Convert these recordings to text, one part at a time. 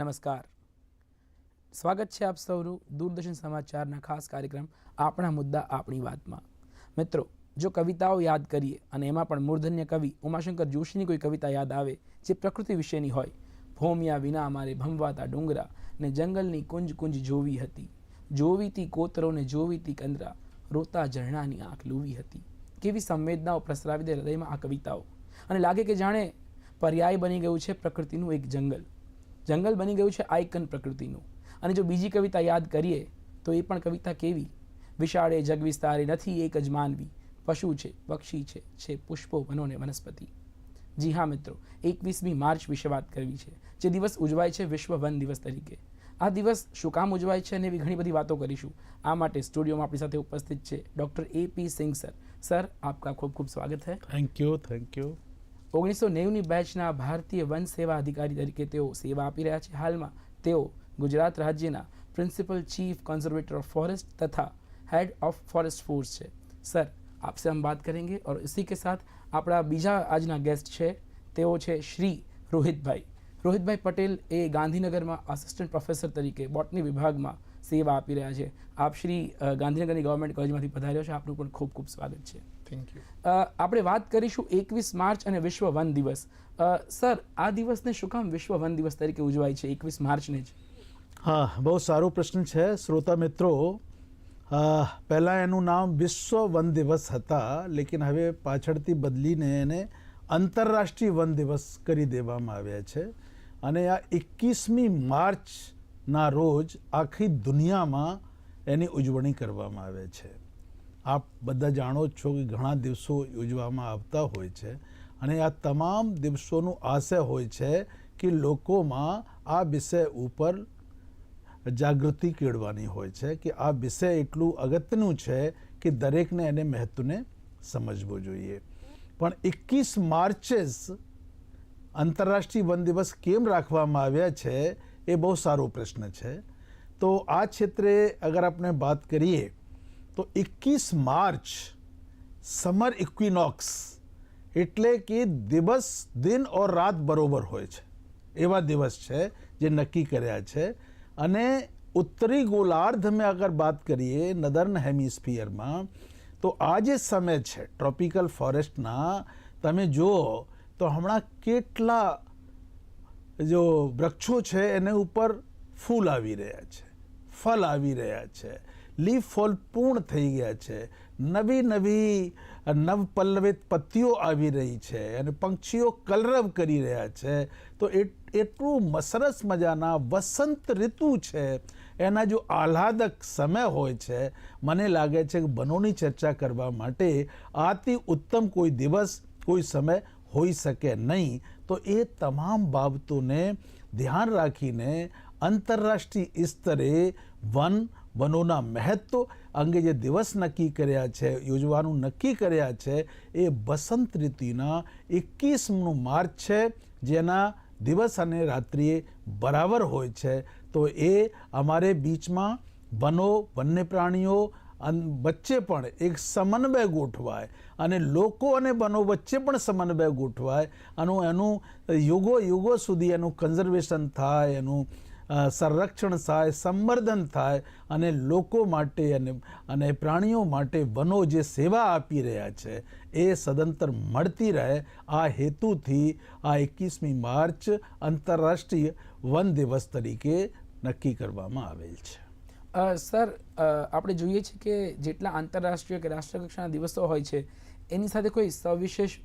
નમસ્કાર. સ્વાગત છે આપ સૌનું દૂરદર્શન સમાચારના ખાસ કાર્યક્રમ આપણા મુદ્દા આપણી વાતમાં. મિત્રો, જો કવિતાઓ યાદ કરીએ અને એમાં પણ મૂર્ધન્ય કવિ ઉમાશંકર જોશીની કોઈ કવિતા યાદ આવે જે પ્રકૃતિ વિશેની હોય, ભોમિયા વિના અમારે ભમવાતા ડુંગરા ને જંગલની કુંજ કુંજ જોવી હતી. જોવીતી કોતરોને જોવીતી કંદરા, રોતા ઝરણાની આંખ લૂવી હતી. કેવી સંવેદનાઓ પ્રસરાવી દે હૃદયમાં આ કવિતાઓ. અને લાગે કે જાણે પર્યાય બની ગયું છે પ્રકૃતિનું એક જંગલ. જંગલ બની ગયું છે આઇકન પ્રકૃતિનું. અને જો બીજી કવિતા યાદ કરીએ, તો એ પણ કવિતા કેવી? વિશાળે જગ વિસ્તારે નથી એક જ માનવી. પશુ છે, પક્ષી છે છે પુષ્પો વનો અને વનસ્પતિ. જી હા મિત્રો, એકવીસમી માર્ચ વિશે વાત કરવી છે, જે દિવસ ઉજવાય છે વિશ્વ વન દિવસ તરીકે. આ દિવસ શું કામ ઉજવાય છે અને એવી ઘણી બધી વાતો કરીશું. આ માટે સ્ટુડિયોમાં આપણી સાથે ઉપસ્થિત છે doctor A P Singh sir. Sir, આપકા ખૂબ ખૂબ સ્વાગત છે થેન્ક યુ થેન્ક યુ ઓગણીસો નેવુંની બેચના ભારતીય વન સેવા અધિકારી તરીકે તેઓ સેવા આપી રહ્યા છે. હાલમાં તેઓ ગુજરાત રાજ્યના principal chief conservator of forest તથા હેડ ઓફ ફોરેસ્ટ ફોર્સ છે. સર આપસે હમ બાત કરેંગે ઓર ઇસી કે સાથ આપણા બીજા આજના ગેસ્ટ છે, તેઓ છે શ્રી રોહિતભાઈ. રોહિતભાઈ પટેલ એ ગાંધીનગરમાં આસિસ્ટન્ટ પ્રોફેસર તરીકે બોટની વિભાગમાં સેવા આપી રહ્યા છે. આપ શ્રી ગાંધીનગરની ગવર્મેન્ટ કોલેજમાંથી પધાર્યો છે. આપનું પણ ખૂબ ખૂબ સ્વાગત છે. થેન્ક યુ આપણે વાત કરીશું એકવીસ માર્ચ અને વિશ્વ વન દિવસ. સર આ દિવસને શું કામ વિશ્વ વન દિવસ તરીકે ઉજવાય છે? એકવીસ માર્ચને જ. હા બહુ સારો પ્રશ્ન છે. શ્રોતા મિત્રો પહેલાં એનું નામ વિશ્વ વન દિવસ હતા લેકિન હવે પાછળથી બદલીને એને આંતરરાષ્ટ્રીય વન દિવસ કરી દેવામાં આવ્યા છે. અને આ એકવીસમી માર્ચના રોજ આખી દુનિયામાં એની ઉજવણી કરવામાં આવે છે. આપ બધા જાણો જ છો કે ઘણા દિવસો ઉજવવામાં આવતા હોય છે અને આ તમામ દિવસોનું આશય હોય છે કે લોકોમાં આ વિષય ઉપર જાગૃતિ કેળવાની હોય છે, કે આ વિષય એટલું અગત્યનું છે કે દરેકને એને મહત્વને સમજવું જોઈએ. પણ એકવીસ માર્ચે આંતરરાષ્ટ્રીય વન દિવસ કેમ રાખવામાં આવ્યા છે એ બહુ સારો પ્રશ્ન છે. તો આ ક્ષેત્રે અગર આપણે વાત કરીએ તો એકવીસ માર્ચ સમર ઇક્વિનોક્સ એટલે કે દિવસ, દિન ઓર રાત બરોબર હોય છે. એવા દિવસ છે જે નક્કી કર્યા છે. અને ઉત્તરી ગોલાર્ધ મેં અગર વાત કરીએ નદર્ન હેમિસ્ફિયરમાં, તો આ જે સમય છે, ટ્રોપિકલ ફોરેસ્ટના, તમે જુઓ તો હમણાં કેટલા જો વૃક્ષો છે એને ઉપર ફૂલ આવી રહ્યા છે ફળ આવી રહ્યા છે. લીફ ફોલ પૂર્ણ થઈ ગયા છે. નવી નવી નવપલ્લવિત પત્તીઓ આવી રહી છે અને પંક્ષીઓ કલરવ કરી રહ્યા છે. તો એટ- એટલું મસરસ સરસ મજાના વસંત ઋતુ છે. એના જો આહલાદક સમય હોય છે, મને લાગે છે કે વનોની ચર્ચા કરવા માટે આથી ઉત્તમ કોઈ દિવસ, કોઈ સમય હોઈ શકે નહીં. તો એ તમામ બાબતોને ધ્યાન રાખીને આંતરરાષ્ટ્રીય સ્તરે વન વનોના મહત્વ અંગે જે દિવસ નક્કી કર્યા છે, યોજવાનું નક્કી કર્યા છે, એ વસંત ઋતુના એકવીસમનું માર્ચ છે, જેના દિવસ અને રાત્રિએ બરાબર હોય છે. તો એ અમારે બીચમાં વનો, વન્ય પ્રાણીઓ વચ્ચે પણ એક સમન્વય ગોઠવાય અને લોકો અને વનો વચ્ચે પણ સમન્વય ગોઠવાય. અને એનું યુગો યુગો સુધી એનું કન્ઝર્વેશન થાય, એનું સંરક્ષણ થાય, સંવર્ધન થાય અને લોકો માટે અને અને પ્રાણીઓ માટે વનો જે સેવા આપી રહ્યા છે, એ સદંતર મળતી રહે. આ હેતુથી આ એકવીસમી માર્ચ આંતરરાષ્ટ્રીય વન દિવસ તરીકે નક્કી કરવામાં આવેલ છે. સર આપણે જોઈએ છીએ કે જેટલા આંતરરાષ્ટ્રીય કે રાષ્ટ્રકક્ષાના દિવસો હોય છે, એની સાથે કોઈ સવિશેષ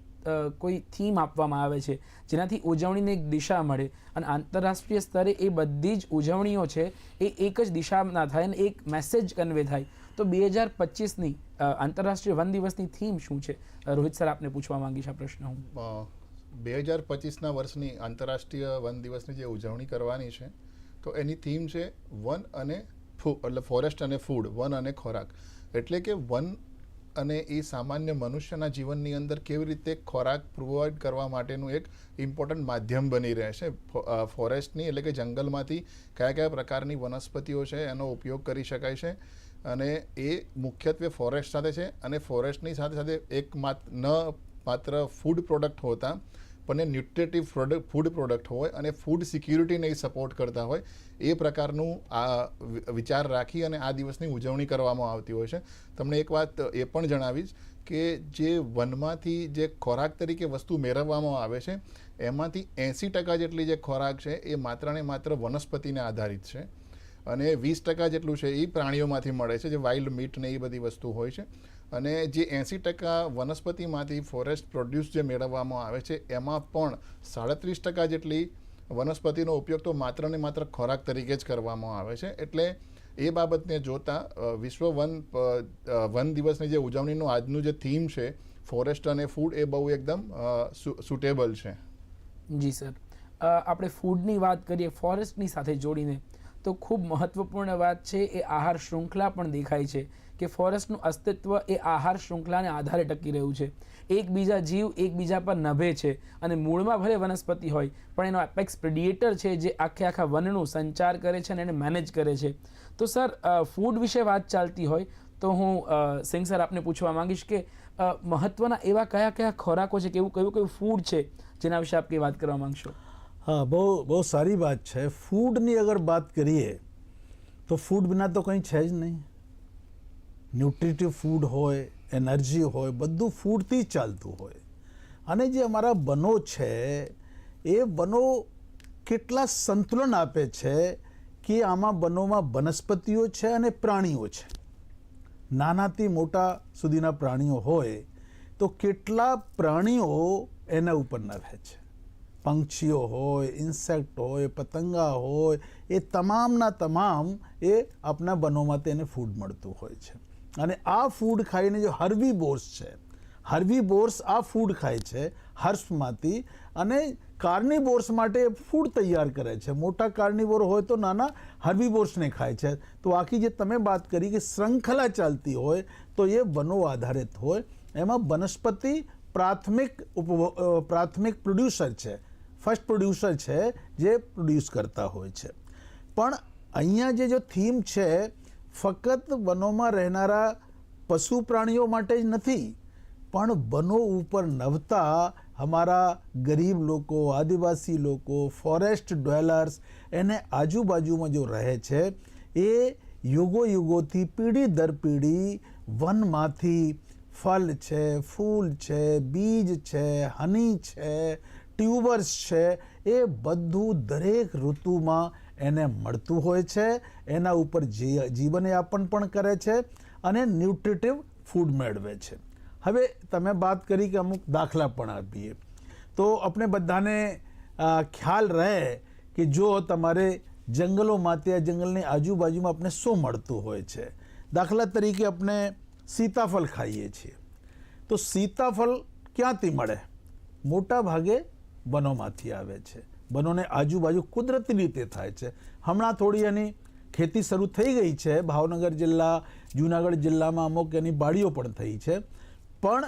કોઈ થીમ આપવામાં આવે છે, જેનાથી ઉજવણીને એક દિશા મળે. અને આંતરરાષ્ટ્રીય સ્તરે એ બધી જ ઉજવણીઓ છે, એ એક જ દિશામાં થાય અને એક મેસેજ કન્વે થાય. તો બે હજાર પચીસની આંતરરાષ્ટ્રીય વન દિવસની થીમ શું છે? રોહિત સર, આપને પૂછવા માંગીશ આ પ્રશ્ન હું. બે હજાર પચીસના વર્ષની આંતરરાષ્ટ્રીય વન દિવસની જે ઉજવણી કરવાની છે, તો એની થીમ છે વન અને એટલે ફોરેસ્ટ અને ફૂડ વન અને ખોરાક. એટલે કે વન અને એ સામાન્ય મનુષ્યના જીવનની અંદર કેવી રીતે ખોરાક પ્રોવાઈડ કરવા માટેનું એક ઇમ્પોર્ટન્ટ માધ્યમ બની રહે છે. ફોરેસ્ટની એટલે કે જંગલમાંથી કયા કયા પ્રકારની વનસ્પતિઓ છે એનો ઉપયોગ કરી શકાય છે અને એ મુખ્યત્વે ફોરેસ્ટ સાથે છે અને ફોરેસ્ટની સાથે સાથે એક માત્ર ન માત્ર ફૂડ પ્રોડક્ટ હોતા પણ એ ન્યુટ્રેટિવ પ્રોડક્ટ ફૂડ પ્રોડક્ટ હોય અને ફૂડ સિક્યુરિટીને એ સપોર્ટ કરતા હોય, એ પ્રકારનું આ વિચાર રાખી અને આ દિવસની ઉજવણી કરવામાં આવતી હોય છે. તમને એક વાત એ પણ જણાવીશ કે જે વનમાંથી જે ખોરાક તરીકે વસ્તુ મેળવવામાં આવે છે, એમાંથી એંસી ટકા જેટલી જે ખોરાક છે એ માત્ર ને માત્ર વનસ્પતિને આધારિત છે. અને વીસ ટકા જેટલું છે એ પ્રાણીઓમાંથી મળે છે, જે વાઇલ્ડ મીટ ને એ બધી વસ્તુ હોય છે. અને જે એંસી ટકા વનસ્પતિમાંથી ફોરેસ્ટ પ્રોડ્યુસ જે મેળવવામાં આવે છે, એમાં પણ સાડત્રીસ ટકા જેટલી વનસ્પતિનો ઉપયોગ તો માત્ર ને માત્ર ખોરાક તરીકે જ કરવામાં આવે છે. એટલે એ બાબતને જોતાં વિશ્વ વન વન દિવસની જે ઉજવણીનું આજનું જે થીમ છે ફોરેસ્ટ અને ફૂડ એ બહુ એકદમ સુટેબલ છે. જી સર. આપણે ફૂડની વાત કરીએ ફોરેસ્ટની સાથે જોડીને, તો ખૂબ મહત્વપૂર્ણ વાત છે એ આહાર શૃંખલા પણ દેખાય છે. કે ફોરેસ્ટનું અસ્તિત્વ એ આહાર શૃંખલાને આધારે ટકી રહ્યું છે. એકબીજા જીવ એકબીજા પર નભે છે અને મૂળમાં ભલે વનસ્પતિ હોય, પણ એનો એપેક્સ પ્રિડિએટર છે જે આખે આખા વનનું સંચાર કરે છે અને એને મેનેજ કરે છે. તો સર ફૂડ વિશે વાત ચાલતી હોય, તો હું સિંગ સર આપને પૂછવા માંગીશ કે મહત્ત્વના એવા કયા કયા ખોરાકો છે કે એવું કયું કયું ફૂડ છે જેના વિશે આપ કંઈ વાત કરવા માગશો? હા, બહુ બહુ સારી વાત છે. ફૂડની અગર વાત કરીએ, તો ફૂડ બિના તો કંઈ છે જ નહીં. ન્યુટ્રિટિવ ફૂડ હોય, એનર્જી હોય, બધું ફૂડથી ચાલતું હોય. અને જે અમારા બનો છે, એ બનો કેટલા સંતુલન આપે છે કે આમાં બનોમાં વનસ્પતિઓ છે અને પ્રાણીઓ છે. નાનાથી મોટા સુધીના પ્રાણીઓ હોય, તો કેટલા પ્રાણીઓ એના ઉપર રહે છે? પંક્ષીઓ હોય, ઇન્સેક્ટ હોય, પતંગા હોય, એ તમામના તમામ એ આપણા બનોમાં તેને ફૂડ મળતું હોય છે. અને આ ફૂડ ખાઈને જો હર્વી બોર્સ છે, હર્વી બોર્સ આ ફૂડ ખાય છે, હર્ષમાંથી અને કાર્નિવોર્સ માટે ફૂડ તૈયાર કરે છે. મોટા કાર્નિવોર હોય તો નાના હર્બીવોર્સને ખાય છે. તો આખી જે તમે વાત કરી કે શૃંખલા ચાલતી હોય, તો એ વનો આધારિત હોય. એમાં વનસ્પતિ પ્રાથમિક પ્રાથમિક પ્રોડ્યુસર છે. ફર્સ્ટ પ્રોડ્યુસર છે, જે પ્રોડ્યુસ કરતા હોય છે. પણ અહીંયા જે જો થીમ છે ફક્ત વનોમાં રહેનારા પશુ પ્રાણીઓ માટે જ નથી, પણ વનો ઉપર નવતા અમારા ગરીબ લોકો, આદિવાસી લોકો, ફોરેસ્ટ ડ્વેલર્સ, એને આજુબાજુમાં જો રહે છે, એ યુગો યુગોથી પેઢી દર પેઢી વનમાંથી ફલ છે, ફૂલ છે, બીજ છે, હની છે, ટ્યુબર્સ છે, એ બધું દરેક ઋતુમાં એને મળતું હોય છે, એના ઉપર જીવનયાપન પણ કરે છે અને ન્યુટ્રિટિવ ફૂડ મેળવે છે. હવે તમે વાત કરી કે અમુક દાખલા પણ આપીએ. તો આપણે બધાને ખ્યાલ રહે કે જો તમારે જંગલોમાંથી આ જંગલની આજુબાજુમાં આપણે શું મળતું હોય છે. દાખલા તરીકે આપણે સીતાફળ ખાઈએ છીએ. તો સીતાફળ ક્યાંથી મળે? મોટા ભાગે વનોમાંથી આવે છે. વનોને આજુબાજુ કુદરતી રીતે થાય છે. હમણાં થોડી એની ખેતી શરૂ થઈ ગઈ છે. ભાવનગર જિલ્લા, જુનાગઢ જિલ્લામાં અમુક એની બાળીઓ પણ થઈ છે. પણ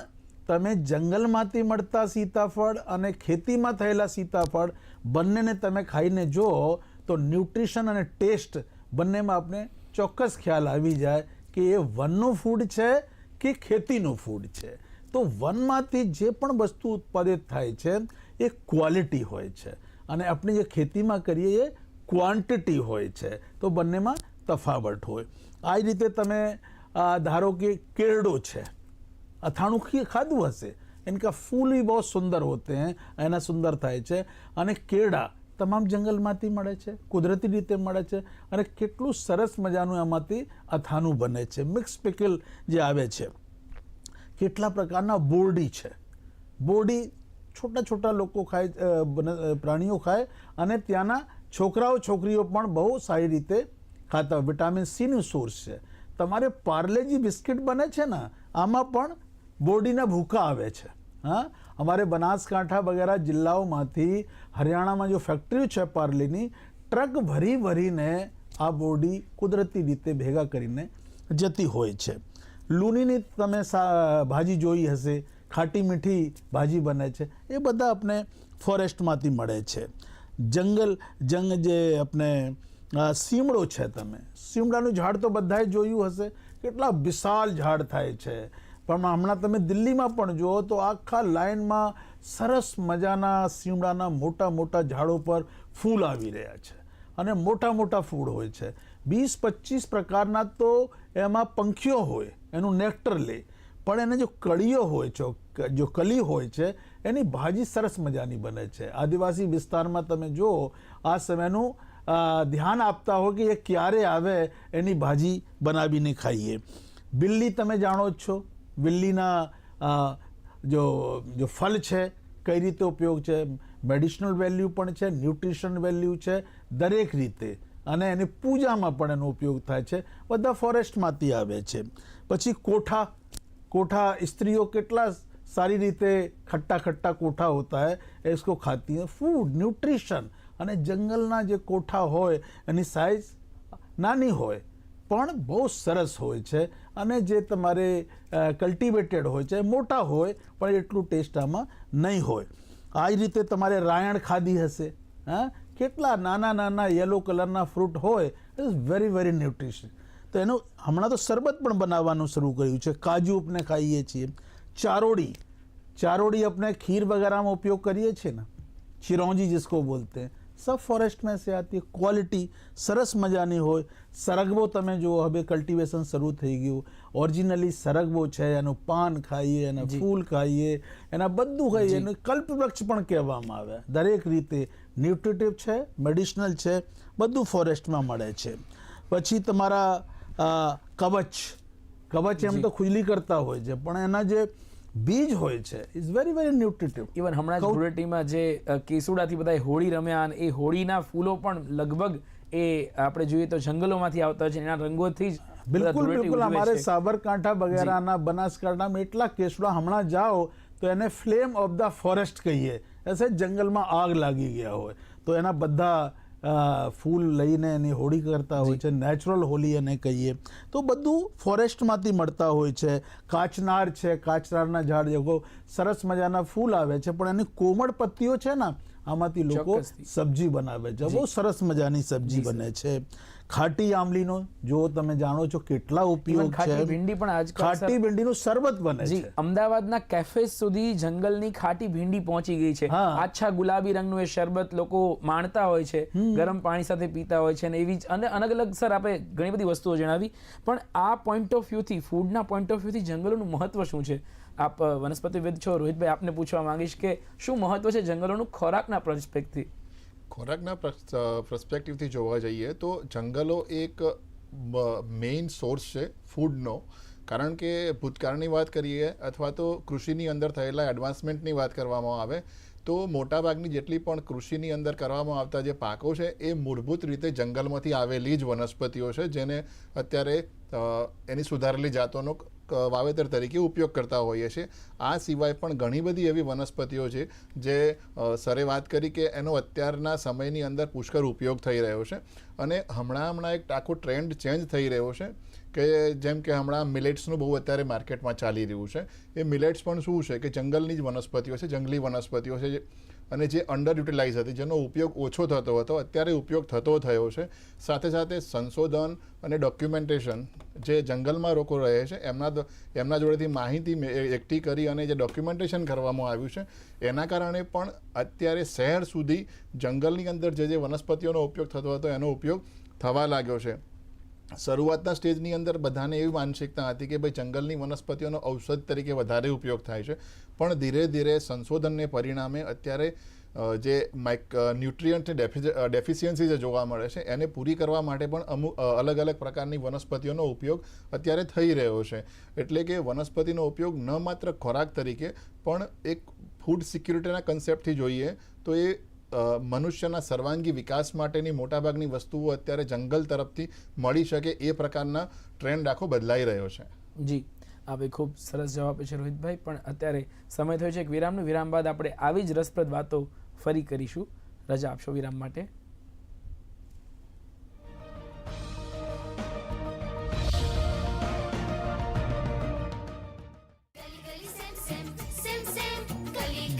તમે જંગલમાંથી મળતા સીતાફળ અને ખેતીમાં થયેલા સીતાફળ બંનેને તમે ખાઈને જુઓ તો ન્યુટ્રિશન અને ટેસ્ટ બંનેમાં આપણે ચોક્કસ ખ્યાલ આવી જાય કે એ વનનું ફૂડ છે કે ખેતીનું ફૂડ છે. તો વનમાંથી જે પણ વસ્તુ ઉત્પાદિત થાય છે, એ ક્વોલિટી હોય છે. અને આપણે જે ખેતીમાં કરીએ એ ક્વોન્ટિટી હોય છે. તો બંનેમાં તફાવટ હોય. આ રીતે તમે ધારો કે કેરડો છે. અથાણું ખાધું હશે. એનકા ફૂલ બી બહુ સુંદર હોતે એના સુંદર થાય છે. અને કેળા તમામ જંગલમાંથી મળે છે, કુદરતી રીતે મળે છે અને કેટલું સરસ મજાનું એમાંથી અથાનું બને છે. મિક્સ પિકલ જે આવે છે, કેટલા પ્રકારના બોરડી છે. બોરડી છોટા છોટા લોકો ખાય પ્રાણીઓ ખાય અને ત્યાંના છોકરાઓ, છોકરીઓ પણ બહુ સારી રીતે ખાતા વિટામિન સીનું સોર્સ છે. તમારે પાર્લેજી બિસ્કિટ બને છે ને, આમાં પણ બોડીના ભૂકા આવે છે. હા? અમારે બનાસકાંઠા વગેરે જિલ્લાઓમાંથી હરિયાણામાં જો ફેક્ટરી છે પાર્લેની ટ્રક ભરી ભરીને આ બોડી કુદરતી રીતે ભેગા કરીને જતી હોય છે. લૂનીની તમે સા- ભાજી જોઈ હશે ખાટી મીઠી ભાજી બને છે. એ બધા આપણે ફોરેસ્ટમાંથી મળે છે. જંગલ, જંગ જે આપણે સીમડો છે તમે. સીમડાનું ઝાડ તો બધાએ જોયું હશે. કેટલા વિશાળ ઝાડ થાય છે. પણ હમણાં તમે દિલ્હીમાં પણ જુઓ તો આખા લાઇનમાં સરસ મજાના સીમડાના મોટા મોટા ઝાડો પર ફૂલ આવી રહ્યા છે. અને મોટા મોટા ફૂલ હોય છે. વીસ પચીસ પ્રકારના તો એમાં પંખીઓ હોય, એનું નેક્ટર લે. પણ એને જો કળીઓ હોય છે જો કલી હોય છે, એની ભાજી સરસ મજાની બને છે. આદિવાસી વિસ્તારમાં તમે જુઓ, આ સમયનું ધ્યાન આપતા હો કે એ ક્યારે આવે એની ભાજી બનાવીને ખાઈએ. બિલ્લી તમે જાણો જ છો, બિલ્લીના જો જો ફલ છે, કઈ રીતે ઉપયોગ છે મેડિસિનલ વેલ્યુ પણ છે, ન્યુટ્રિશન વેલ્યુ છે, દરેક રીતે. અને એની પૂજામાં પણ એનો ઉપયોગ થાય છે. બધા ફોરેસ્ટમાંથી આવે છે. પછી કોઠા कोठा स्त्रियों કેટલા સારી રીતે ખટ્ટા ખટ્ટા કોઠા હોતા है इसको खाती हैं फूड न्यूट्रिशन અને જંગલના જે કોઠા હોય એની સાઇઝ નાની હોય પણ બહુ સરસ હોય છે અને જે તમારે કલ્ટિવેટેડ હોય છે મોટા હોય પણ એટલું ટેસ્ટ આમાં નહીં હોય આ જ રીતે તમારે રાયણ ખાધી હશે હા કેટલા નાના નાના યલો કલરના ફ્રૂટ હોય ઇઝ વેરી વેરી ન્યુટ્રિશન તો એનું હમણાં તો શરબત પણ બનાવવાનું શરૂ કર્યું છે કાજુ આપણે ખાઈએ છીએ ચારોડી चारोड़ी अपने खीर वगैरह में उपयोग करिए છીએ ને चिरौंजी जिसको बोलते हैं सब फॉरेस्ट में से आती है क्वॉलिटी સરસ મજાની હોય સરગવો તમે જુઓ હવે કલ્ટિવેશન શરૂ થઈ ગયું ઓરિજિનલી સરગવો છે એનું પાન ખાઈએ એના ફૂલ ખાઈએ એના બધું ખાઈએ એને કલ્પવૃક્ષ પણ કહેવામાં આવે દરેક રીતે ન્યુટ્રિટિવ છે મેડિસિનલ છે બધું ફોરેસ્ટમાં મળે છે પછી તમારા અ, કવચ. કવચ એમ તો ખુજલી કરતા હોય છે પણ એના જે બીજ હોય છે is very very nutritive even હમણાં જ ધૂળેટીમાં જે કેસુડાથી બધા હોળી રમ્યા અને એ હોળીના ફૂલો પણ લગભગ એ આપણે જોઈએ તો જંગલોમાંથી આવતા છે એના રંગોથી જ બિલકુલ બિલકુલ. અમારે સાબરકાંઠા વગેરેના બનાસકાંઠામાં એટલા કેસુડા હમણાં જાઓ તો એને ફ્લેમ ઓફ ધ ફોરેસ્ટ કહીએ. એસે જંગલમાં આગ લાગી ગયા હોય. તો એના બધા ફૂલ લઈને એની હોળી કરતા હોય છે નેચરલ હોલી એને કહીએ. તો બધું ફોરેસ્ટમાંથી મળતા હોય છે. કાચનાર છે કાચનારના ઝાડ જેવો સરસ મજાના ફૂલ આવે છે પણ એની કોમળ પત્તીઓ છે ને આમાંથી લોકો સબ્જી બનાવે છે. બહુ સરસ મજાની સબ્જી બને છે. ખાટી આંબલીનો જો તમે જાણો છો કેટલા ઉપયોગ છે. ભીંડી પણ આજકાલ ખાટી ભીંડીનો શરબત બને છે. અમદાવાદના કેફેઝ સુધી જંગલની ખાટી ભીંડી પહોંચી ગઈ છે. આછા ગુલાબી રંગનું એ શરબત લોકો માણતા હોય છે ગરમ પાણી સાથે પીતા હોય છે અને એવી અને અલગ અલગ સર આપણે ઘણી બધી વસ્તુઓ જણાવી. પણ આ પોઈન્ટ ઓફ વ્યૂથી ફૂડના પોઈન્ટ ઓફ વ્યૂથી જંગલોનું મહત્વ શું છે? આપ વનસ્પતિવિદ છો, રોહિતભાઈ, આપને પૂછવા માંગીશ કે શું મહત્વ છે જંગલોનું ખોરાકના પરસ્પેક્ટથી ખોરાકના પર્સપેક્ટિવથી જોવા જઈએ તો જંગલો એક મેઇન સોર્સ છે ફૂડનો કારણ કે ભૂતકાળની વાત કરીએ અથવા તો કૃષિની અંદર થયેલા એડવાન્સમેન્ટની વાત કરવામાં આવે, તો મોટાભાગની જેટલી પણ કૃષિની અંદર કરવામાં આવતા જે પાકો છે એ મૂળભૂત રીતે જંગલમાંથી આવેલી જ વનસ્પતિઓ છે, જેને અત્યારે એની સુધારેલી જાતોનો વાવેતર તરીકે ઉપયોગ કરતા હોઈએ છીએ. આ સિવાય પણ ઘણી બધી એવી વનસ્પતિઓ છે જે સરે વાત કરી કે એનો અત્યારના સમયની અંદર પુષ્કળ ઉપયોગ થઈ રહ્યો છે. અને હમણાં હમણાં એક આખો ટ્રેન્ડ ચેન્જ થઈ રહ્યો છે કે જેમ કે હમણાં મિલેટ્સનું બહુ અત્યારે માર્કેટમાં ચાલી રહ્યું છે. એ મિલેટ્સ પણ શું છે કે જંગલની જ વનસ્પતિઓ છે, જંગલી વનસ્પતિઓ છે જે અને જે અંડર યુટિલાઇઝ હતી, જેનો ઉપયોગ ઓછો થતો હતો, અત્યારે ઉપયોગ થતો થયો છે. સાથે સાથે સંશોધન અને ડોક્યુમેન્ટેશન જે જંગલમાં લોકો રહે છે, એમના એમના જોડેથી માહિતી એકઠી કરી અને જે ડોક્યુમેન્ટેશન કરવામાં આવ્યું છે, એના કારણે પણ અત્યારે શહેર સુધી જંગલની અંદર જે જે વનસ્પતિઓનો ઉપયોગ થતો હતો, એનો ઉપયોગ થવા લાગ્યો છે. શરૂઆતના સ્ટેજની અંદર બધાને એવી માનસિકતા હતી કે ભાઈ જંગલની વનસ્પતિઓનો ઔષધ તરીકે વધારે ઉપયોગ થાય છે. પણ ધીરે ધીરે સંશોધનને પરિણામે અત્યારે જે માઇક ન્યુટ્રિયન્ટ ડેફિશિયન્સી જે જોવા મળે છે, એને પૂરી કરવા માટે પણ અમુક અલગ અલગ પ્રકારની વનસ્પતિઓનો ઉપયોગ અત્યારે થઈ રહ્યો છે. એટલે કે વનસ્પતિનો ઉપયોગ ન માત્ર ખોરાક તરીકે, પણ એક ફૂડ સિક્યુરિટીના કન્સેપ્ટથી જોઈએ તો એ મનુષ્યના સર્વાંગી વિકાસ માટેની મોટાભાગની વસ્તુઓ અત્યારે જંગલ તરફથી મળી શકે એ પ્રકારના ટ્રેન્ડ આખો બદલાઈ રહ્યો છે. જી આપે ખૂબ સરસ જવાબ છે રોહિતભાઈ, પણ અત્યારે સમય થયો છે એક વિરામનો. વિરામ બાદ આપણે આવી જ રસપ્રદ વાતો ફરી કરીશું. રજા આપશો વિરામ માટે.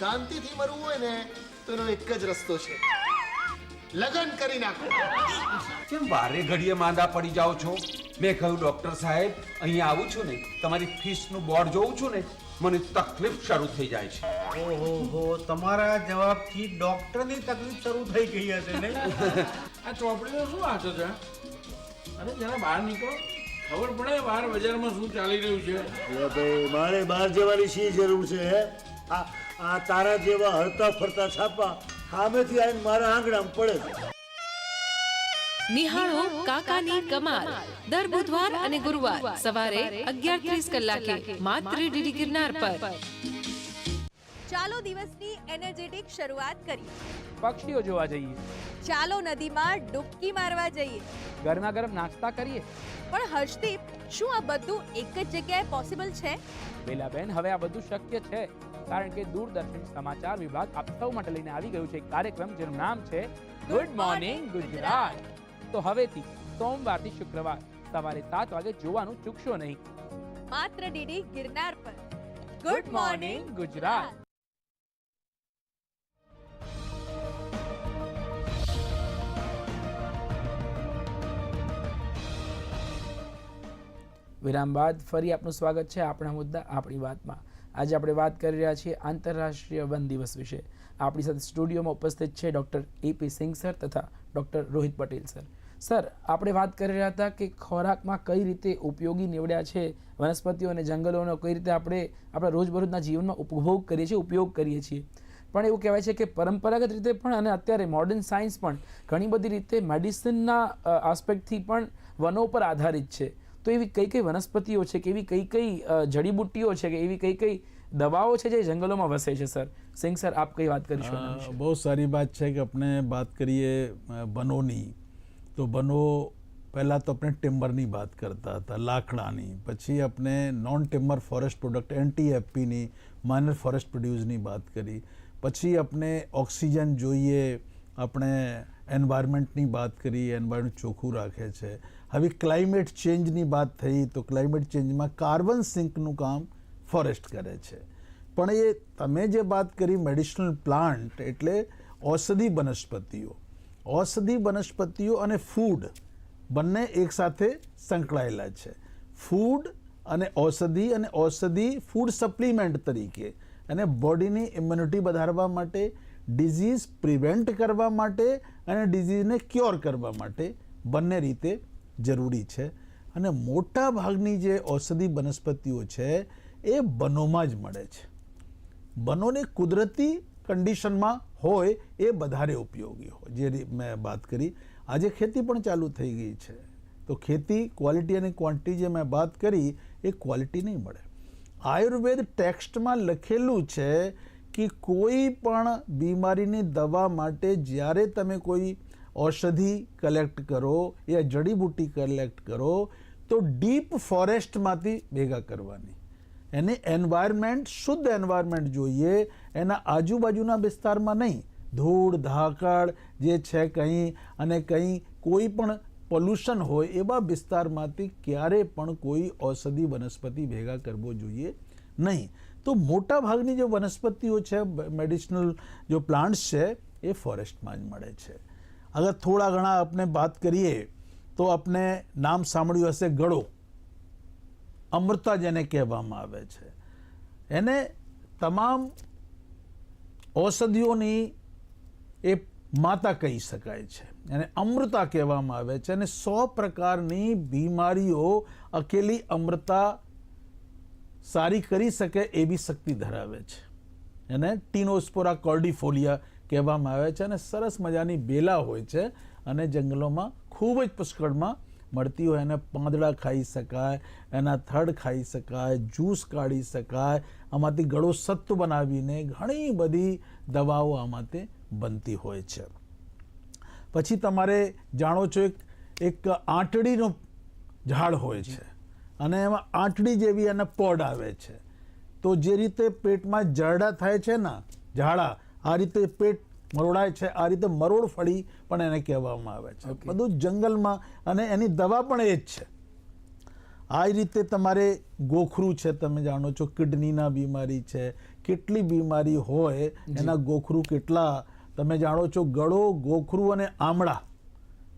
શાંતિથી મરવું હોય ને તો એનો એક જ રસ્તો છે. લગન કરી નાખો. કેમ વારે ઘડીએ માંદા પડી જાઓ છો? મેં કહ્યું ડોક્ટર સાહેબ અહીંયા આવું છું ને તમારી ફીસનું બોર્ડ જોઉં છું ને મને તકલીફ શરૂ થઈ જાય છે. ઓહો તમારા જવાબથી ડોક્ટરની તકલીફ શરૂ થઈ ગઈ હશે ને આ ચોપડીનો શું વાંચો છે અરે જરા બહાર નીકળો. ખબર પડે બહાર બજારમાં શું ચાલી રહ્યું છે. ભાઈ મારે બહાર જવાની શી જરૂર છે હે? આ તારા જેવા હરતા ફરતા છાપા સામેથી આવીને મારા આંગણામાં પડે નિહાળો કાકાની કમાલ. દર બુધવાર અને ગુરુવાર સવારે અગિયાર ત્રીસ કલાકે માત્ર ડીડી ગિરનાર પર. ચાલો દિવસની એનર્જેટિક શરૂઆત કરીએ. પક્ષીઓ જોવા જઈએ. ચાલો નદીમાં ડૂબકી મારવા જઈએ. ગરમા ગરમ નાસ્તા કરીએ. પણ હર્ષદીપ શું આ બધું એક જ જગ્યાએ પોસિબલ છે? બેલાબેન હવે આ બધું શક્ય છે. કારણ કે દૂરદર્શન સમાચાર વિભાગ આપ સૌ માટે લઈને આવી ગયું છે. એક કાર્યક્રમ જેનું નામ છે ગુડ મોર્નિંગ ગુજરાત તો હવેથી સોમવારથી શુક્રવાર સવારે સાત વાગે જોવાનું ચૂકશો નહીં. માત્ર ડીડી ગિરનાર પર. ગુડ મોર્નિંગ ગુજરાત વિરામ બાદ ફરી આપનું સ્વાગત છે આપણા મુદ્દા આપણી વાતમાં. આજે આપણે વાત કરી રહ્યા છીએ આંતરરાષ્ટ્રીય વન દિવસ વિશે. આપણી સાથે સ્ટુડિયોમાં ઉપસ્થિત છે ડૉક્ટર એપી સિંહ સર તથા doctor Rohit Patel sir. Sir, આપણે વાત કરી રહ્યા હતા કે ખોરાકમાં કઈ રીતે ઉપયોગી નીવડ્યા છે, વનસ્પતિઓ અને જંગલોનો કઈ રીતે આપણે આપણા રોજબરોજના જીવનમાં ઉપભોગ કરીએ છીએ, ઉપયોગ કરીએ છીએ. પણ એવું કહેવાય છે કે પરંપરાગત રીતે પણ અને અત્યારે મોડર્ન સાયન્સ પણ ઘણી બધી રીતે મેડિસિનના આસ્પેક્ટથી પણ વનો પર આધારિત છે. તો એવી કઈ કઈ વનસ્પતિઓ છે કે એવી કઈ કઈ જડીબુટ્ટીઓ છે કે એવી કઈ કઈ દવાઓ છે જે જંગલોમાં વસે છે સર? સિંગ સર આપ કઈ વાત કરીશું બહુ સારી વાત છે કે આપણે વાત કરીએ બનોની. તો બનો પહેલાં તો આપણે ટિમ્બરની વાત કરતા હતા લાકડાની. પછી આપણે નોન ટિમ્બર ફોરેસ્ટ પ્રોડક્ટ એનટીએફપીની માઇનર ફોરેસ્ટ પ્રોડ્યુસની વાત કરી. પછી આપણે ઓક્સિજન જોઈએ આપણે એન્વાયરમેન્ટની વાત કરી એન્વાયરમેન્ટ ચોખ્ખું રાખે છે. હવે ક્લાઇમેટ ચેન્જની વાત થઈ તો ક્લાઇમેટ ચેન્જમાં કાર્બન સિંકનું કામ ફોરેસ્ટ કરે છે. પણ એ તમે જે વાત કરી મેડિસિનલ પ્લાન્ટ એટલે ઔષધિ વનસ્પતિઓ. ઔષધિ વનસ્પતિઓ અને ફૂડ બંને એકસાથે સંકળાયેલા છે. ફૂડ અને ઔષધિ અને ઔષધિ ફૂડ સપ્લિમેન્ટ તરીકે અને બોડીની ઇમ્યુનિટી વધારવા માટે ડિઝીઝ પ્રિવેન્ટ કરવા માટે અને ડિઝીઝને ક્યોર કરવા માટે બંને રીતે જરૂરી છે. અને મોટા ભાગની જે ઔષધિ વનસ્પતિઓ છે, એ બનોમાં જ મળે છે. બનોને કુદરતી કન્ડિશનમાં હોય એ વધારે ઉપયોગી હોય. જે મેં વાત કરી, આજે ખેતી પણ ચાલુ થઈ ગઈ છે. તો ખેતી ક્વોલિટી અને ક્વોન્ટિટી જે મેં વાત કરી, એ ક્વોલિટી નહીં મળે. આયુર્વેદ ટેક્સ્ટમાં લખેલું છે કે કોઈ પણ બીમારીની દવા માટે જ્યારે તમે કોઈ ઔષધિ કલેક્ટ કરો યા જડીબુટ્ટી કલેક્ટ કરો, તો ડીપ ફોરેસ્ટમાંથી ભેગા કરવાની. એને એન્વાયરમેન્ટ શુદ્ધ એન્વાયરમેન્ટ જોઈએ. એના આજુબાજુના વિસ્તારમાં નહીં. ધૂળ ધાકડ જે છે કંઈ અને કંઈ કોઈ પણ પોલ્યુશન હોય એવા વિસ્તારમાંથી ક્યારે પણ કોઈ ઔષધિ વનસ્પતિ ભેગા કરવો જોઈએ નહીં. તો મોટા ભાગની જે વનસ્પતિઓ છે મેડિસિનલ જો પ્લાન્ટ્સ છે, એ ફોરેસ્ટમાં જ મળે છે. અગર થોડા ઘણા આપણે વાત કરીએ, તો આપણે નામ સાંભળ્યું હશે ગળો. અમૃતા જેને કહેવામાં આવે છે. એને તમામ ઔષધિઓની એ માતા કહી શકાય છે. એને અમૃતા કહેવામાં આવે છે. અને સો પ્રકારની બીમારીઓ અકેલી અમૃતા સારી કરી શકે એવી શક્તિ ધરાવે છે. એને ટીનોસ્પોરા, કોર્ડિફોલિયા કહેવામાં આવે છે અને સરસ મજાની બેલા હોય છે અને જંગલોમાં ખૂબ જ પુષ્કળમાં મળતી હોય. એને પાંદડા ખાઈ શકાય, એના થડ ખાઈ શકાય, જ્યુસ કાઢી શકાય, આમાંથી ગળો સત્તુ બનાવીને ઘણી બધી દવાઓ આમાંથી બનતી હોય છે. પછી તમારે જાણો છો એક એક આંટડીનો ઝાડ હોય છે અને એમાં આંટડી જેવી એને પોડ આવે છે. તો જે રીતે પેટમાં જરડા થાય છે ને, ઝાડા આ રીતે પેટ મરોડાય છે આ રીતે મરોડ ફળી પણ એને કહેવામાં આવે છે. બધું જંગલમાં અને એની દવા પણ એ જ છે. આ રીતે તમારે ગોખરું છે તમે જાણો છો કિડનીના બીમારી છે કેટલી બીમારી હોય એના ગોખરું કેટલા તમે જાણો છો ગળો ગોખરું અને આમળા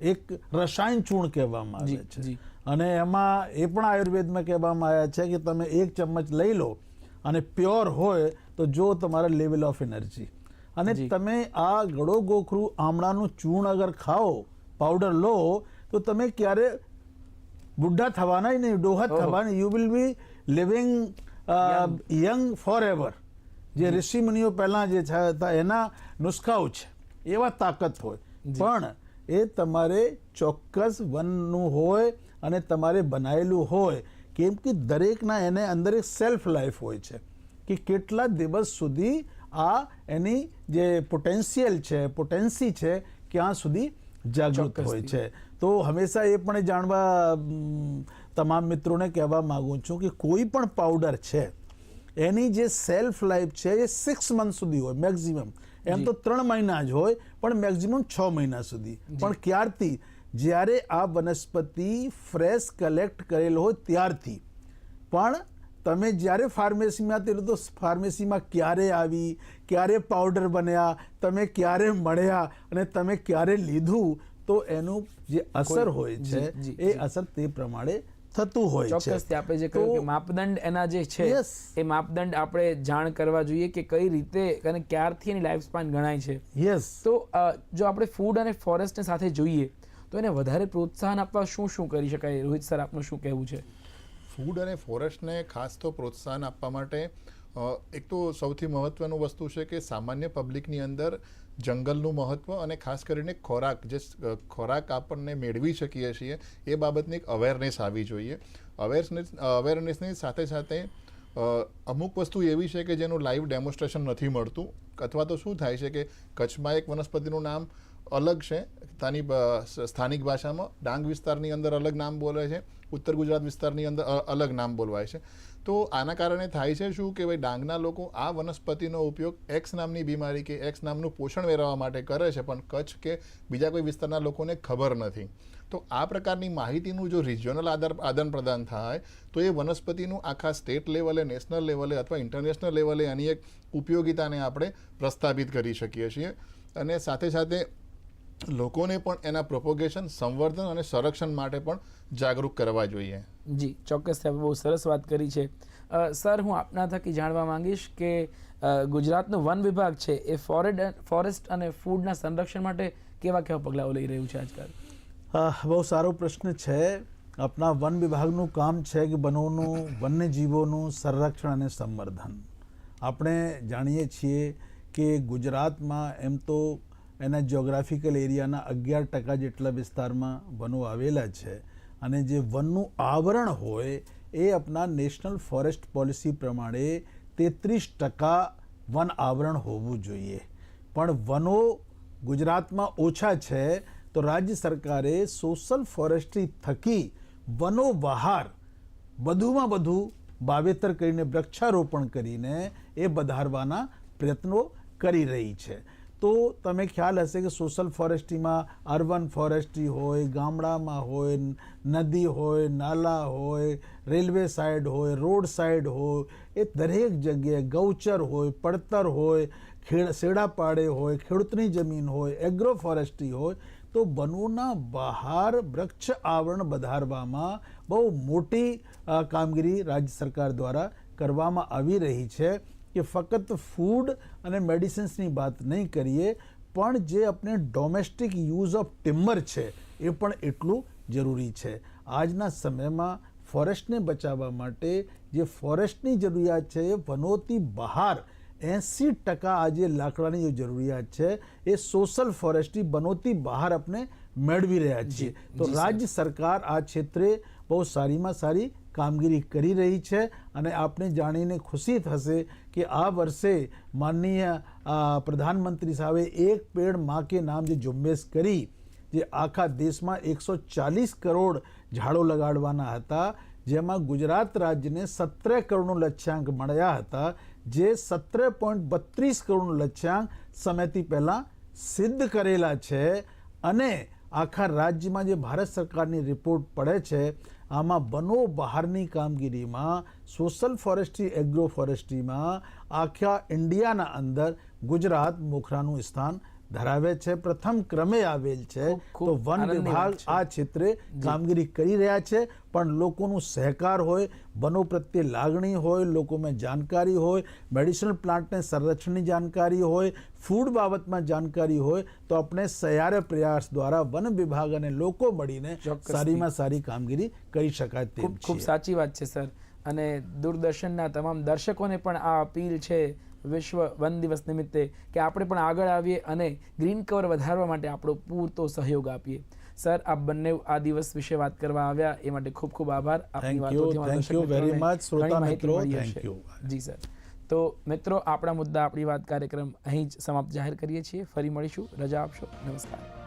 એક રસાયણ ચૂર્ણ કહેવામાં આવે છે. અને એમાં એ પણ આયુર્વેદમાં કહેવામાં આવ્યા છે કે તમે એક ચમચ લઈ લો અને પ્યોર હોય તો જો તમારા લેવલ ઓફ એનર્જી અને તમે આ ગળો ગોખરું આમળાનું ચૂર્ણ અગર ખાઓ પાવડર લો તો તમે ક્યારે બુઢા થવાના નહીં ડોહા. થવાના you will be living young forever જે ઋષિ મુનિઓ પહેલા જે હતા એના નુસ્ખાઓ છે. એવા તાકાત હોય. પણ એ તમારે ચોક્કસ વનનું હોય અને તમારે બનાવેલું હોય. કેમ કે દરેકના એને અંદર એક સેલ્ફ લાઈફ હોય છે. કે કેટલા દિવસ સુધી આ એની જે પોટેન્શિયલ છે પોટેન્સી છે ક્યાં સુધી જાગૃત હોય છે. તો હંમેશા એ પણ જાણવા તમામ મિત્રોને કહેવા માગું છું કે કોઈ પણ પાવડર છે એની જે સેલ્ફ લાઈફ છે એ સિક્સ મંથ સુધી હોય મેક્ઝિમમ એમ તો ત્રણ મહિના જ હોય પણ મેક્ઝિમમ છ મહિના સુધી. પણ ક્યારથી? જ્યારે આ વનસ્પતિ ફ્રેશ કલેક્ટ કરેલ હોય ત્યારથી. પણ તમે જ્યારે ફાર્મેસીમાં તે તો ફાર્મેસીમાં ક્યારે આવી ક્યારે પાવડર બન્યા તમે ક્યારે મળ્યા અને તમે ક્યારે લીધું તો એનું જે અસર હોય છે એ અસર તે પ્રમાણે થતું હોય છે. ચોક્કસ આપણે જે કહ્યું કે માપદંડ એના જે છે એ માપદંડ આપણે જાણ કરવા જોઈએ કે કઈ રીતે અને ક્યારથી એની લાઈફ સ્પાન ગણાય છે. યસ. તો જો આપણે ફૂડ અને ફોરેસ્ટને સાથે જોઈએ તો એને વધારે પ્રોત્સાહન આપવા શું શું કરી શકાય? રોહિત સર આપનું શું કહેવું છે? ફૂડ અને ફોરેસ્ટને ખાસ તો પ્રોત્સાહન આપવા માટે એક તો સૌથી મહત્વનું વસ્તુ છે કે સામાન્ય પબ્લિકની અંદર જંગલનું મહત્વ અને ખાસ કરીને ખોરાક, જે ખોરાક આપણને મેળવી શકીએ છીએ, એ બાબતની એક અવેરનેસ આવવી જોઈએ. અવેરનેસ અવેરનેસની સાથે સાથે અમુક વસ્તુ એવી છે કે જેનું લાઈવ ડેમોન્સ્ટ્રેશન નથી મળતું, અથવા તો શું થાય છે કે કચ્છમાં એક વનસ્પતિનું નામ અલગ છે. ત્યાંની સ્થાનિક ભાષામાં ડાંગ વિસ્તારની અંદર અલગ નામ બોલે છે. ઉત્તર ગુજરાત વિસ્તારની અંદર અલગ નામ બોલવાય છે. તો આના કારણે થાય છે શું કે ભાઈ ડાંગના લોકો આ વનસ્પતિનો ઉપયોગ એક્સ નામની બીમારી કે એક્સ નામનું પોષણ વેરાવવા માટે કરે છે, પણ કચ્છ કે બીજા કોઈ વિસ્તારના લોકોને ખબર નથી. તો આ પ્રકારની માહિતીનું જો રિજિયોનલ આદર, આદાન પ્રદાન થાય, તો એ વનસ્પતિનું આખા સ્ટેટ લેવલે નેશનલ લેવલે અથવા ઇન્ટરનેશનલ લેવલે આની એક ઉપયોગિતાને આપણે પ્રસ્થાપિત કરી શકીએ છીએ. અને સાથે સાથે લોકોને પણ એના પ્રોપોગેશન સંવર્ધન અને સંરક્ષણ માટે પણ જાગૃત કરવા જોઈએ. જી ચોક્કસ સાહેબ બહુ સરસ વાત કરી છે. સર હું આપના થકી જાણવા માંગીશ કે ગુજરાતનો વન વિભાગ છે એ ફોરેડ ફોરેસ્ટ અને ફૂડના સંરક્ષણ માટે કેવા કેવા પગલાઓ લઈ રહ્યું છે આજકાલ? હા, બહુ સારો પ્રશ્ન છે. આપણા વન વિભાગનું કામ છે કે વનોનું વન્યજીવોનું સંરક્ષણ અને સંવર્ધન. આપણે જાણીએ છીએ કે ગુજરાતમાં એમ તો એના જ્યોગ્રાફિકલ એરિયાના અગિયાર ટકા જેટલા વિસ્તારમાં વનો આવેલા છે અને જે વનનું આવરણ હોય એ આપણા નેશનલ ફોરેસ્ટ પોલિસી પ્રમાણે તેત્રીસ ટકા વન આવરણ હોવું જોઈએ. પણ વનો ગુજરાતમાં ઓછા છે તો રાજ્ય સરકારે સોશિયલ ફોરેસ્ટ્રી થકી વનો બહાર વધુમાં વધુ વાવેતર કરીને વૃક્ષારોપણ કરીને એ વધારવાના પ્રયત્નો કરી રહી છે. તો તમે ખ્યાલ હશે કે સોશિયલ ફોરેસ્ટ્રીમાં અર્બન ફોરેસ્ટ્રી હોય, ગામડામાં હોય, નદી હોય, નાલા હોય, રેલવે સાઈડ હોય, રોડ સાઈડ હોય, એ દરેક જગ્યાએ ગૌચર હોય, પડતર હોય, ખેડ, શેડાપાડે હોય, ખેડૂતની જમીન હોય, એગ્રો ફોરેસ્ટ્રી હોય, તો વનોના બહાર વૃક્ષ આવરણ વધારવામાં બહુ મોટી કામગીરી રાજ્ય સરકાર દ્વારા કરવામાં આવી રહી છે કે ફક્ત ફૂડ અને મેડિસિન્સની વાત નહીં કરીએ પણ જે આપણે ડોમેસ્ટિક યુઝ ઓફ ટિમ્બર છે એ પણ એટલું જરૂરી છે. આજના સમયમાં ફોરેસ્ટને બચાવવા માટે જે ફોરેસ્ટની જરૂરિયાત છે એ વનોથી બહાર એંસી ટકા આજે લાકડાની જે જરૂરિયાત છે એ સોશિયલ ફોરેસ્ટની બનોતી બહાર આપણે મેળવી રહ્યા છીએ. તો રાજ્ય સરકાર આ ક્ષેત્રે બહુ સારીમાં સારી કામગીરી કરી રહી છે અને આપને જાણીને ખુશી થશે કે આ વર્ષે માનનીય પ્રધાનમંત્રી સાહેબે એક પેડમાં કે નામ જે ઝુંબેશ કરી, જે આખા દેશમાં એકસો ચાલીસ કરોડ ઝાડો લગાડવાના હતા, જેમાં ગુજરાત રાજ્યને સત્તર કરોડનો લક્ષ્યાંક મળ્યા હતા, જે સત્તર પોઈન્ટ બત્રીસ કરોડનો લક્ષ્યાંક સમયથી પહેલાં સિદ્ધ કરેલા છે અને આખા રાજ્યમાં જે ભારત સરકારની રિપોર્ટ પડે છે આમાં બનો બહારની કામગીરીમાં સોશિયલ ફોરેસ્ટ્રી એગ્રો ફોરેસ્ટ્રીમાં આખા ઇન્ડિયાના અંદર ગુજરાત મોખરાનું સ્થાન ધરાવે છે. પ્રથમ ક્રમે આવેલ છે. તો વન વિભાગ આ ક્ષેત્રે કામગીરી કરી રહ્યા છે. પણ લોકોનું સહકાર હોય વનો પ્રત્યે લાગણી હોય લોકોમાં જાણકારી હોય મેડિસિનલ પ્લાન્ટને સંરક્ષણની જાણકારી હોય ફૂડ બાબતમાં જાણકારી હોય તો આપણે સયારે પ્રયાસ દ્વારા વન વિભાગ અને લોકો મળીને. સારીમાં સારી કામગીરી કરી શકાય તેમ ખૂબ ખૂબ સાચી વાત છે સર. અને દૂરદર્શનના તમામ દર્શકોને પણ આ અપીલ છે વિશ્વ વન દિવસ નિમિત્તે કે આપણે પણ આગળ આવીએ અને ગ્રીન કવર વધારવા માટે આપણો પૂરતો સહયોગ આપીએ. સર આ બંને આ દિવસ વિશે વાત કરવા આવ્યા એ માટે ખૂબ ખૂબ આભાર. આપની વાતોથી. શ્રોતા મિત્રો, જી સર. તો મિત્રો આપણા મુદ્દા આપણી વાત કાર્યક્રમ અહીં જ સમાપ્ત જાહેર કરીએ છીએ. ફરી મળીશું. રજા આપશો. નમસ્કાર.